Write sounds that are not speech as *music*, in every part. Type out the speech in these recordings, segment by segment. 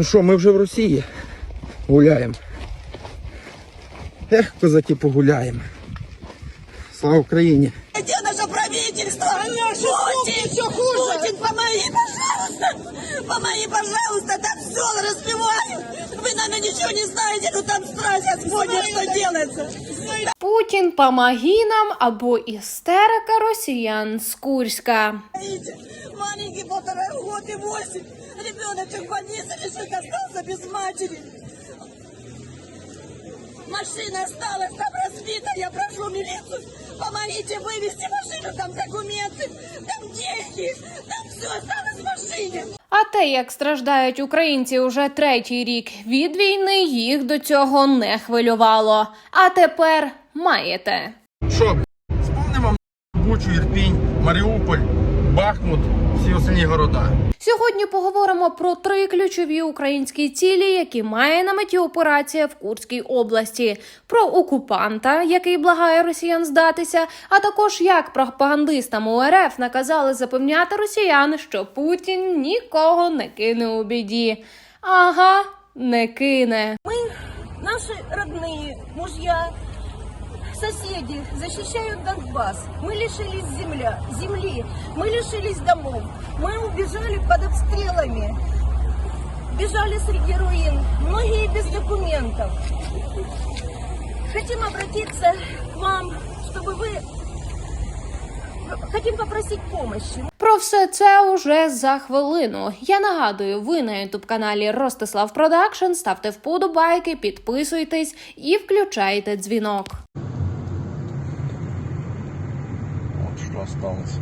Ну що, ми вже в Росії гуляємо. Ех, козаки погуляємо. Слава Україні! Где наше правительство? Путин, все хуже. Путин, помоги, пожалуйста. Помоги, пожалуйста. Там все разбивают. Вы, наверное, ничего не знаете, но там страсть Господня, что делается. Путін помоги нам або істерика росіян з Курська. Маленький полтора год восемь. Ребеночек в больнице лежит, остался без матери. Машина осталась там разбита. Я прошу милицию, помогите вывести машину. Там документы, там деньги, там все осталось в машине. А те, як страждають українці уже третій рік від війни, їх до цього не хвилювало. А тепер маєте. Що, сповнимо Бучу, Ірпінь, Маріуполь, Бахмут, всі остальні города. Сьогодні поговоримо про три ключові українські цілі, які має на меті операція в Курській області, про окупанта, який благає росіян здатися, а також як пропагандистам УРФ наказали запевняти росіян, що Путін нікого не кине у біді. Ага, не кине. Наши родные, мужья, соседи защищают Донбасс. Мы лишились земля, земли, мы лишились домов. Мы убежали под обстрелами, бежали среди руин, многие без документов. Хотим обратиться к вам, чтобы вы... Хотим попросить помощи. Про все це уже за хвилину. Я нагадую, ви на ютуб каналі Ростислав Продакшн. Ставте вподобайки, підписуйтесь і включайте дзвінок. Что осталось.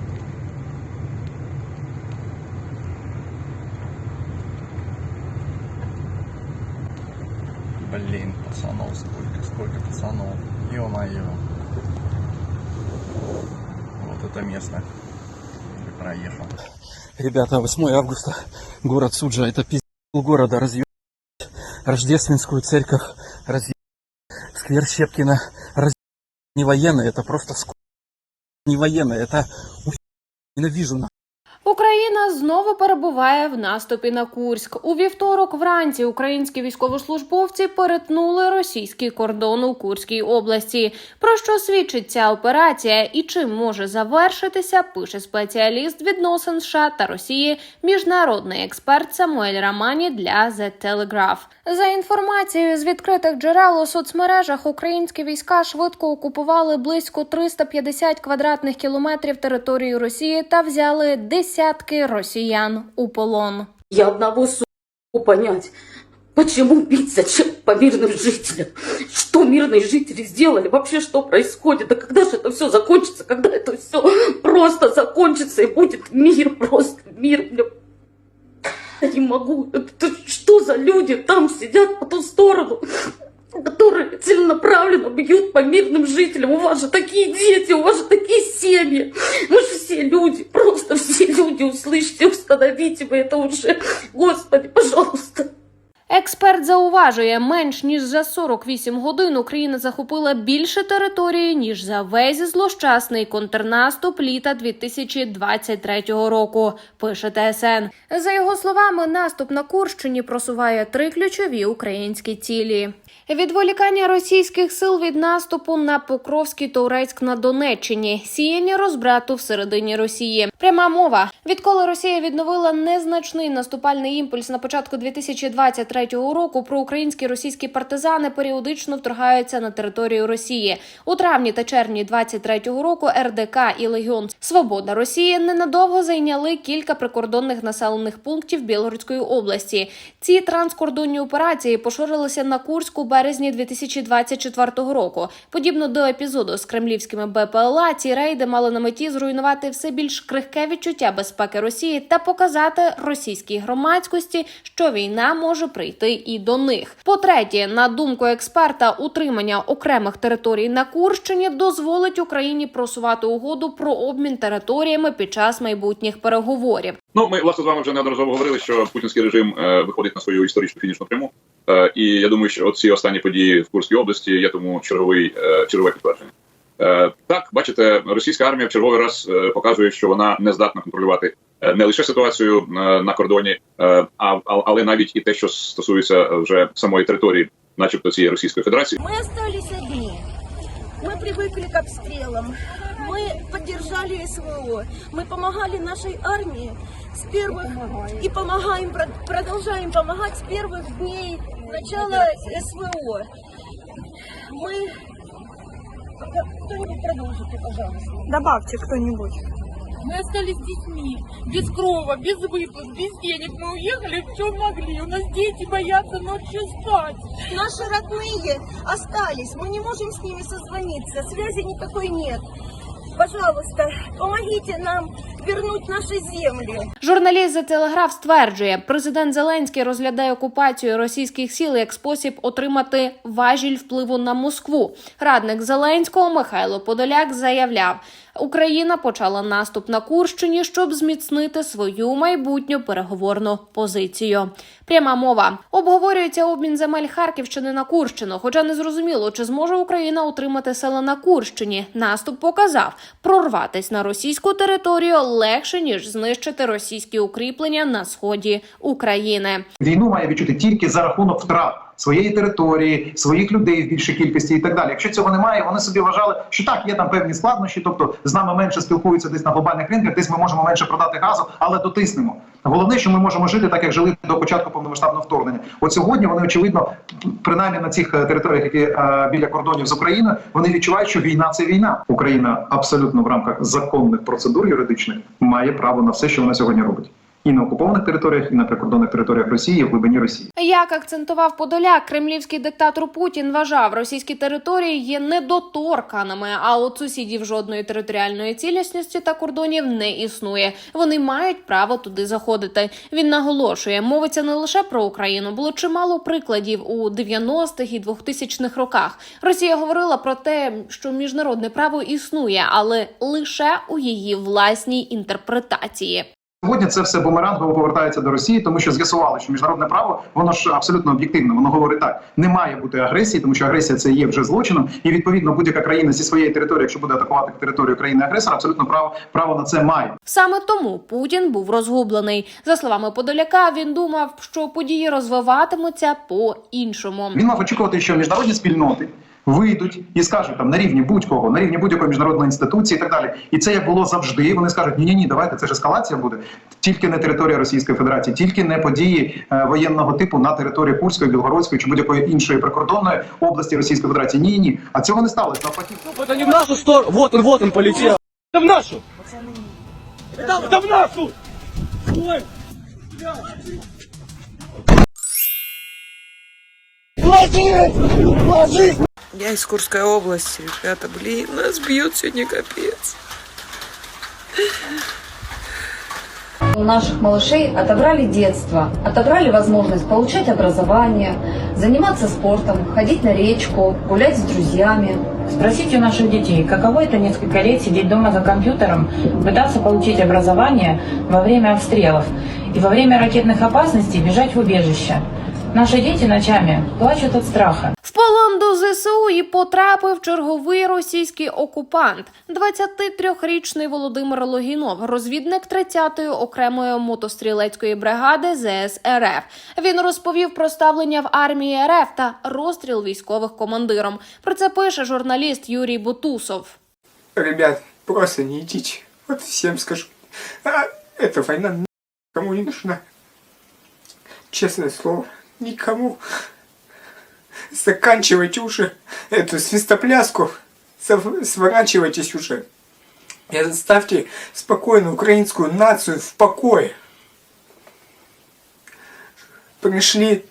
Блин, пацанов, сколько, сколько пацанов. Ё-моё. Вот это место. Я проехал. Ребята, 8 августа, город Суджа, это пиздец города, разъеб... Рождественскую церковь, разъеб... сквер Щепкина, разъеб... не военное, это просто ск... не военное, это ненавижу на. Україна знову перебуває в наступі на Курськ. У вівторок вранці українські військовослужбовці перетнули російський кордон у Курській області. Про що свідчить ця операція і чим може завершитися, пише спеціаліст відносин США та Росії, міжнародний експерт Самуель Рамані для The Telegraph. За інформацією з відкритих джерел у соцмережах, українські війська швидко окупували близько 350 квадратних кілометрів території Росії та взяли десятки росіян у полон. Я одного суку понять, почему бить, зачем по мирным жителям? Что мирные жители сделали? Вообще что происходит? Да когда же это все закончится? Когда это все просто закончится и будет мир, просто мир, бля. Я не могу. Это что за люди там сидят по ту сторону? Которые целенаправленно бьют по мирным жителям. У вас же такие дети, у вас же такие семьи. Мы же все люди, просто *laughs* все люди, услышьте, установите вы это уже. Господи, пожалуйста. Експерт зауважує, менш ніж за 48 годин Україна захопила більше території ніж за весь злощасний контрнаступ літа 2023 року. Пише ТСН. За його словами, наступ на Курщині просуває три ключові українські цілі. Відволікання російських сил від наступу на Покровський Тоурецьк на Донеччині, сіяння розбрату всередині Росії. Пряма мова. Відколи Росія відновила незначний наступальний імпульс на початку 2023 року, проукраїнські російські партизани періодично вторгаються на територію Росії. У травні та червні 23 року РДК і Легіон Свобода Росії ненадовго зайняли кілька прикордонних населених пунктів Білгородської області. Ці транскордонні операції поширилися на Курськ у березні 2024 року. Подібно до епізоду з кремлівськими БПЛА, ці рейди мали на меті зруйнувати все більш крихке відчуття безпеки Росії та показати російській громадськості, що війна може прийти і до них. По-третє, на думку експерта, утримання окремих територій на Курщині дозволить Україні просувати угоду про обмін територіями під час майбутніх переговорів. Ну, ми власне з вами вже неодноразово говорили, що путінський режим е, виходить на свою історичну фінішну пряму. Е, і я думаю, що ці останні події в Курській області є тому черговий е, чергове підтвердження. Е, так, бачите, російська армія в черговий раз е, показує, що вона не здатна контролювати не лише ситуацію е, на кордоні, е, а а- але навіть і те, що стосується вже самої території, начебто цієї Російської Федерації. Мы остались одни. Мы привыкли к обстрелам. Мы поддержали СВО. Мы помогали нашей армии с первых и помогаем, прод- продолжаем помогать с первых дней начала СВО. Мы кто-нибудь продолжите, пожалуйста. Добавьте кто-нибудь. Мы остались с детьми, без крова, без выплат, без денег. Мы уехали в чем могли. У нас дети боятся ночью спать. Наши родные остались. Мы не можем с ними созвониться. Связи никакой нет. Пожалуйста, помогите нам вернуть наши земли. Журналіст за телеграф стверджує, президент Зеленський розглядає окупацію російських сіл як спосіб отримати важіль впливу на Москву. Радник Зеленського Михайло Подоляк заявляв, Україна почала наступ на Курщині, щоб зміцнити свою майбутню переговорну позицію. Пряма мова обговорюється обмін земель Харківщини на Курщину. Хоча не зрозуміло, чи зможе Україна утримати села на Курщині. Наступ показав, прорватись на російську територію легше ніж знищити російські укріплення на сході України. Війну має відчути тільки за рахунок втрат своєї території, своїх людей в більшій кількості і так далі. Якщо цього немає, вони собі вважали, що так є там певні складнощі, тобто з нами менше спілкуються десь на глобальних ринках, десь ми можемо менше продати газу, але дотиснемо. Головне, що ми можемо жити так, як жили до початку повномасштабного вторгнення. От сьогодні вони очевидно, принаймні на цих е, територіях, які е, біля кордонів з Україною, вони відчувають, що війна це війна. Україна абсолютно в рамках законних процедур юридичних має право на все, що вона сьогодні робить. І на окупованих територіях, і на прикордонних територіях Росії, в глибині Росії. Як акцентував Подоляк, кремлівський диктатор Путін вважав, російські території є недоторканими, а от сусідів жодної територіальної цілісності та кордонів не існує. Вони мають право туди заходити. Він наголошує, мовиться не лише про Україну. Було чимало прикладів у 90-х і 2000-х роках. Росія говорила про те, що міжнародне право існує, але лише у її власній інтерпретації. Сьогодні це все бумерангово повертається до Росії, тому що з'ясували, що міжнародне право воно ж абсолютно об'єктивне. Воно говорить так: не має бути агресії, тому що агресія це є вже злочином, і відповідно будь-яка країна зі своєї території, якщо буде атакувати територію країни агресора, абсолютно право право на це має. Саме тому Путін був розгублений. За словами Подоляка, він думав, що події розвиватимуться по-іншому. Він мав очікувати, що міжнародні спільноти вийдуть і скажуть там на рівні будь-кого, на рівні будь-якої міжнародної інституції і так далі. І це як було завжди. Вони скажуть: ні, ні, ні, давайте це ж ескалація буде. Тільки не територія Російської Федерації, тільки не події е, воєнного типу на території Курської, Білгородської чи будь-якої іншої прикордонної області Російської Федерації. Ні, ні. А цього не сталося. Навпаки, Это не в нашу сторону. Вот он, вот он полетел. Это в нашу. Это, это в нашу. Ой. Ложись! Ложись! Я из Курской области, ребята, блин, нас бьют сегодня капец. У наших малышей отобрали детство, отобрали возможность получать образование, заниматься спортом, ходить на речку, гулять с друзьями. Спросите у наших детей, каково это несколько лет сидеть дома за компьютером, пытаться получить образование во время обстрелов и во время ракетных опасностей бежать в убежище. Наши дети ночами плачут от страха. Полон до ЗСУ і потрапив черговий російський окупант. 23-річний Володимир Логінов, розвідник 30-ї окремої мотострілецької бригади ЗС РФ. Він розповів про ставлення в армії РФ та розстріл військових командиром. Про це пише журналіст Юрій Бутусов. Ребят, просто не идите. Вот всем скажу. А, эта война никому не нужна. Честное слово, никому. Заканчивайте уже эту свистопляску. Сворачивайтесь уже. И оставьте спокойно украинскую нацию в покое. Пришли,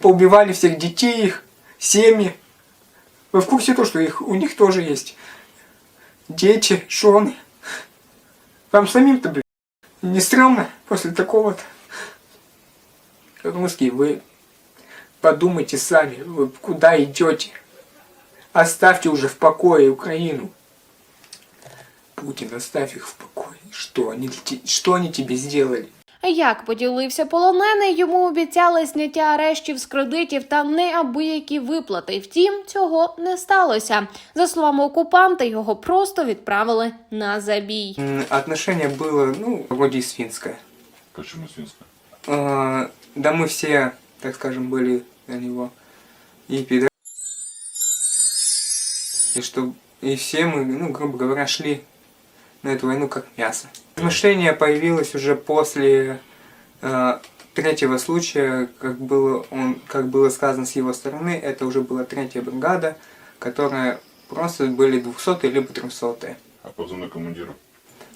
поубивали всех детей их, семьи. Вы в курсе то, что их, у них тоже есть дети, жены. Вам самим-то, блин, не стрёмно после такого-то? Русские, вы подумайте сами, вы куда идете? Оставьте уже в покое Украину. Путин, оставь их в покое. Что они, те- что они тебе сделали? Як поділився полонений, йому обіцяли зняття арештів з кредитів та неабиякі виплати. Втім, цього не сталося. За словами окупанта, його просто відправили на забій. М, Отношение было, ну, вроде свинское. Почему свинська? А, да мы все, так скажем, были на него и пидоры. И что и все мы, ну, грубо говоря, шли на эту войну как мясо. Мышление появилось уже после э, третьего случая, как было, он, как было сказано с его стороны, это уже была третья бригада, которая просто были 200 либо 300 А позывной командира?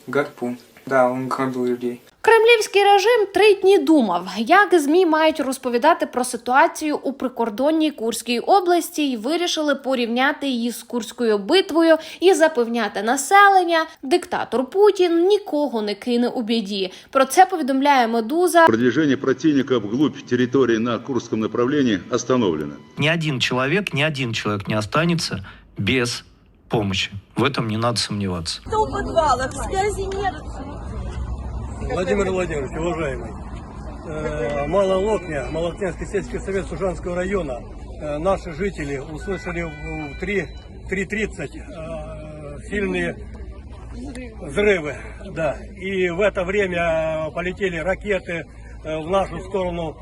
Гарпун. Да, он грабил людей. Кремлівський режим три дні думав, як змі мають розповідати про ситуацію у прикордонній Курській області, і вирішили порівняти її з Курською битвою і запевняти населення. Диктатор Путін нікого не кине у біді. Про це повідомляє Медуза. Продвижение противника вглубь территории на Курском направлении остановлено. Ни один человек, ни один человек не останется без помощи. В этом не надо сомневаться. Кто в подвалах? Связи нет. Владимир Владимирович, уважаемый, э, Малолокня, Малокнянский сельский совет Сужанского района, э, наши жители услышали в 3 3.30 э, сильные взрывы, да, и в это время полетели ракеты э, в нашу сторону.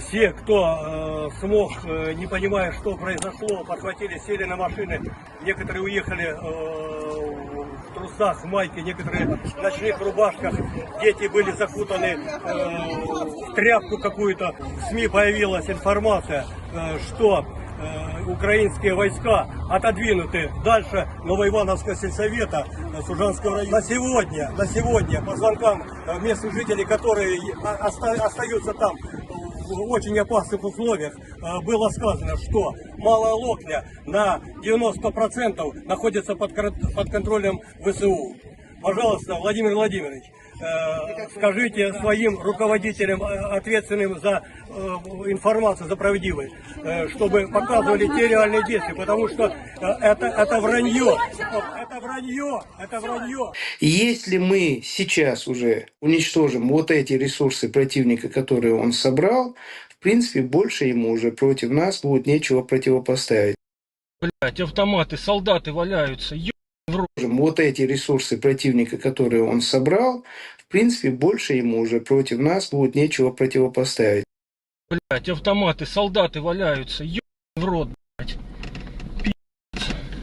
Все, кто э, смог, э, не понимая, что произошло, подхватили, сели на машины. Некоторые уехали э, в трусах, в майке, некоторые в ночных рубашках. Дети были закутаны э, в тряпку какую-то. В СМИ появилась информация, э, что э, украинские войска отодвинуты дальше Новоивановского сельсовета э, Сужанского района. На сегодня, на сегодня, по звонкам э, местных жителей, которые о- оста- остаются там в очень опасных условиях, э, было сказано, что Малая Локня на 90% находится под, кон- под контролем ВСУ. Пожалуйста, Владимир Владимирович, э, скажите своим руководителям, э, ответственным за э, информацию, за правдивость, э, чтобы показывали те реальные действия, потому что э, это, это вранье, это вранье, это вранье. Если мы сейчас уже уничтожим вот эти ресурсы противника, которые он собрал, в принципе, больше ему уже против нас будет нечего противопоставить. Блять, автоматы, солдаты валяются, Вот эти ресурсы противника, которые он собрал, в принципе, больше ему уже против нас будет нечего противопоставить. блять, автоматы, солдаты валяются, в рот.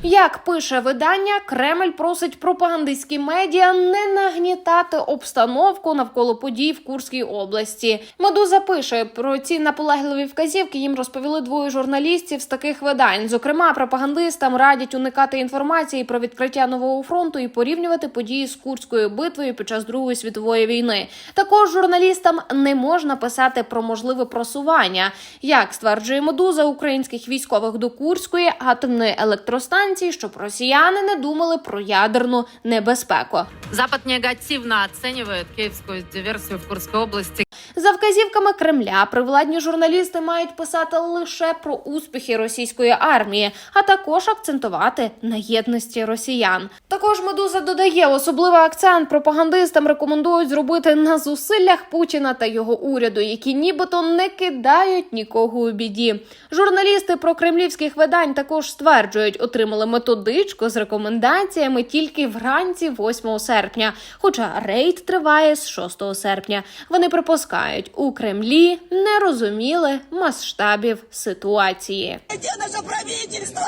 Як пише видання, Кремль просить пропагандистські медіа не нагнітати обстановку навколо подій в Курській області. Медуза пише про ці наполегливі вказівки. Їм розповіли двоє журналістів з таких видань. Зокрема, пропагандистам радять уникати інформації про відкриття нового фронту і порівнювати події з Курською битвою під час Другої світової війни. Також журналістам не можна писати про можливе просування. Як стверджує Медуза українських військових до Курської атомної електростанції, щоб росіяни не думали про ядерну небезпеку. Запад негативно оцінює київську диверсію в Курській области. За вказівками Кремля привладні журналісти мають писати лише про успіхи російської армії, а також акцентувати на єдності росіян. Також медуза додає особливий акцент пропагандистам рекомендують зробити на зусиллях Путіна та його уряду, які нібито не кидають нікого у біді. Журналісти про кремлівських видань також стверджують, отримали методичку з рекомендаціями тільки вранці 8 серпня, хоча рейд триває з 6 серпня. Вони припускають, у Кремлі не розуміли масштабів ситуації. Где наше правительство?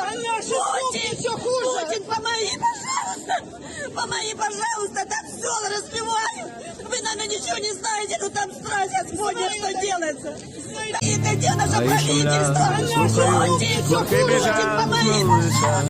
Путин, Путин, помоги, пожалуйста! Помоги, пожалуйста, там все разбивают! Вы, наверное, ничего не знаете, но там страсть Господня, что делается! И где наше правительство? Путин, Путин, помоги, пожалуйста!